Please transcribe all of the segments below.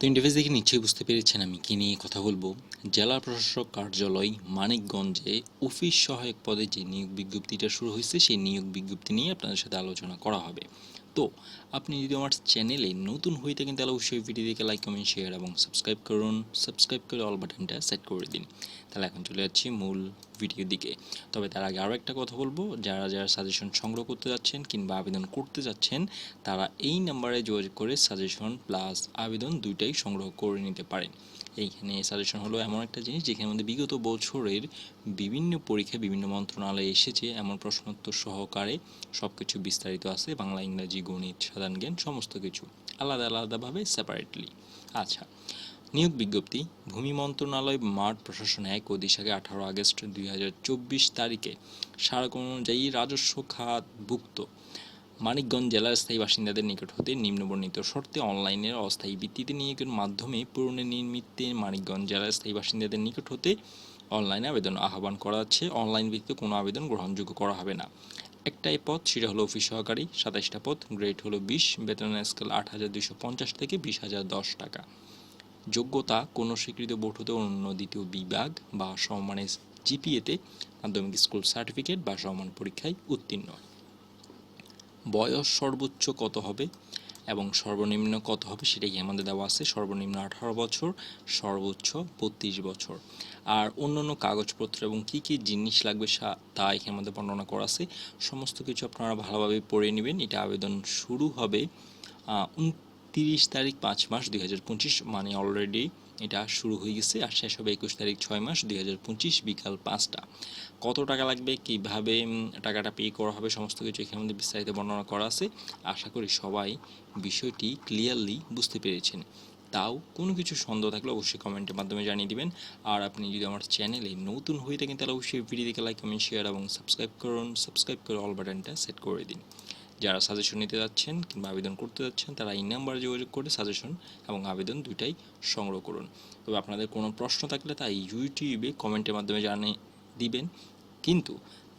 তো ইন্টারফেস দেখে নিশ্চয়ই বুঝতে পেরেছেন আমি কী নিয়ে কথা বলব। জেলা প্রশাসক কার্যালয় মানিকগঞ্জে অফিস সহায়ক পদে যে নিয়োগ বিজ্ঞপ্তিটা শুরু হয়েছে, সেই নিয়োগ বিজ্ঞপ্তি নিয়ে আপনাদের সাথে আলোচনা করা হবে। তো আপনি যদি আমার চ্যানেলে নতুন হয়ে থাকেন, তাহলে অবশ্যই ভিডিওটিকে লাইক কমেন্ট শেয়ার এবং সাবস্ক্রাইব করুন। সাবস্ক্রাইব করে অল বাটনটা সেট করে দিন। তাহলে এখন চলে যাচ্ছি মূল ভিডিও দিকে। তবে তার আগে আরও একটা কথা বলব। যারা যারা সাজেশন সংগ্রহ করতে যাচ্ছেন কিংবা আবেদন করতে যাচ্ছেন, তারা এই নাম্বারে যোগাযোগ করে সাজেশন প্লাস আবেদন দুইটাই সংগ্রহ করে নিতে পারেন। এইখানে সাজেশন হলো এমন একটা জিনিস যেখানে মধ্যে বিগত বছরের বিভিন্ন পরীক্ষায় বিভিন্ন মন্ত্রণালয়ে এসেছে। এমন প্রশ্নোত্তর সহকারে সব কিছু বিস্তারিত আছে। বাংলা, ইংরাজি, গণিত, সাধারণ জ্ঞান, সমস্ত কিছু আলাদা, আলাদাভাবে সেপারেটলি আচ্ছা নিয়োগ বিজ্ঞপ্তি। ভূমি মন্ত্রণালয় মাঠ প্রশাসন এক ও দিশাকে আঠারো আগস্ট দুই হাজার চব্বিশ তারিখে স্মারক অনুযায়ী রাজস্ব খাতভুক্ত। মানিকগঞ্জ জেলার স্থায়ী বাসিন্দাদের নিকট হতে নিম্নবর্ণিত শর্তে অনলাইনের অস্থায়ী ভিত্তিতে নিয়োগের মাধ্যমে পুনর্নির্মিতে মানিকগঞ্জ জেলার স্থায়ী বাসিন্দাদের নিকট হতে অনলাইনে আবেদন আহ্বান করা যাচ্ছে অনলাইন ভিত্তিতে কোনো আবেদন গ্রহণযোগ্য করা হবে না। একটাই পদ সেটা হলো অফিস সহকারী। সাতাশটা পদ গ্রেড হলো বিশ বেতনের স্কেল আট হাজার দুশো পঞ্চাশ থেকে বিশ হাজার দশ টাকা। যোগ্যতা, কোনো স্বীকৃত বোর্ড হতে অন্য দ্বিতীয় বিভাগ বা সমমানের জিপিএতে মাধ্যমিক স্কুল সার্টিফিকেট বা সমান পরীক্ষায় উত্তীর্ণ। বয়স সর্বোচ্চ কত হবে এবং সর্বনিম্ন কত হবে সেটাই আমাদের দেওয়া আছে। সর্বনিম্ন আঠারো বছর, সর্বোচ্চ বত্রিশ বছর। আর অন্যান্য কাগজপত্র এবং কি কি জিনিস লাগবে তা এখানে আমাদের বর্ণনা করা আছে। সমস্ত কিছু আপনারা ভালোভাবে পড়ে নেবেন। এটা আবেদন শুরু হবে উনতিরিশ তারিখ পাঁচ মাস দুই হাজার পঁচিশ মানে অলরেডি এটা শুরু হয়ে গেছে আর শেষ হবে একুশ তারিখ ছয় মাস দুই হাজার পঁচিশ বিকাল পাঁচটা। কত টাকা লাগবে, কীভাবে টাকাটা পে করা হবে, সমস্ত কিছু এখানে মধ্যে বিস্তারিত বর্ণনা করা আছে। আশা করি সবাই বিষয়টি ক্লিয়ারলি বুঝতে পেরেছেন। তাও কোনো কিছু সন্দেহ থাকলে অবশ্যই কমেন্টের মাধ্যমে জানিয়ে দিবেন। আর আপনি যদি আমার চ্যানেলে নতুন হয়ে থাকেন, তাহলে অবশ্যই ভিডিওটিকে লাইক কমেন্ট শেয়ার এবং সাবস্ক্রাইব করুন। সাবস্ক্রাইব করে অল বাটনটা সেট করে দিন। যারা সাজেশন নিতে যাচ্ছেন কিংবা আবেদন করতে যাচ্ছেন, তারা এই নাম্বারে যোগাযোগ করে সাজেশন এবং আবেদন দুইটাই সংগ্রহ করুন। তবে আপনাদের কোনো প্রশ্ন থাকলে তা ইউটিউবে কমেন্টের মাধ্যমে জানিয়ে দিবেন। কিন্তু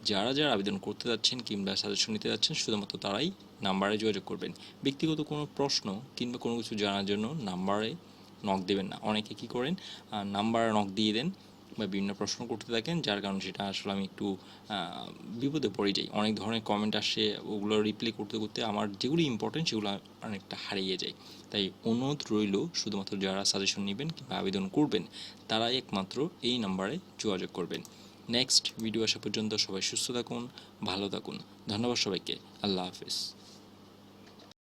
যারা যারা আবেদন করতে যাচ্ছেন কিংবা সাজেশন নিতে যাচ্ছেন, শুধুমাত্র তারাই নাম্বারে যোগাযোগ করবেন। ব্যক্তিগত কোনো প্রশ্ন কিংবা কোনো কিছু জানার জন্য নাম্বারে নক দেবেন না। অনেকে কি করেন নাম্বারে নক দিয়ে দেন। বা বিভিন্ন প্রশ্ন করতে থাকেন, যার কারণে সেটা আসলে আমি একটু বিপদে পড়ে যাই। অনেক ধরনের কমেন্ট আসে, ওগুলো রিপ্লাই করতে করতে আমার যেগুলো ইম্পর্টেন্ট সেগুলো অনেকটা হারিয়ে যায় তাই অনুরোধ রইল, শুধুমাত্র যারা সাজেশন নেবেন কিংবা আবেদন করবেন, তারাই একমাত্র এই নাম্বারে যোগাযোগ করবেন। নেক্সট ভিডিও আসা পর্যন্ত সবাই সুস্থ থাকুন, ভালো থাকুন। ধন্যবাদ সবাইকে। আল্লাহ হাফেজ।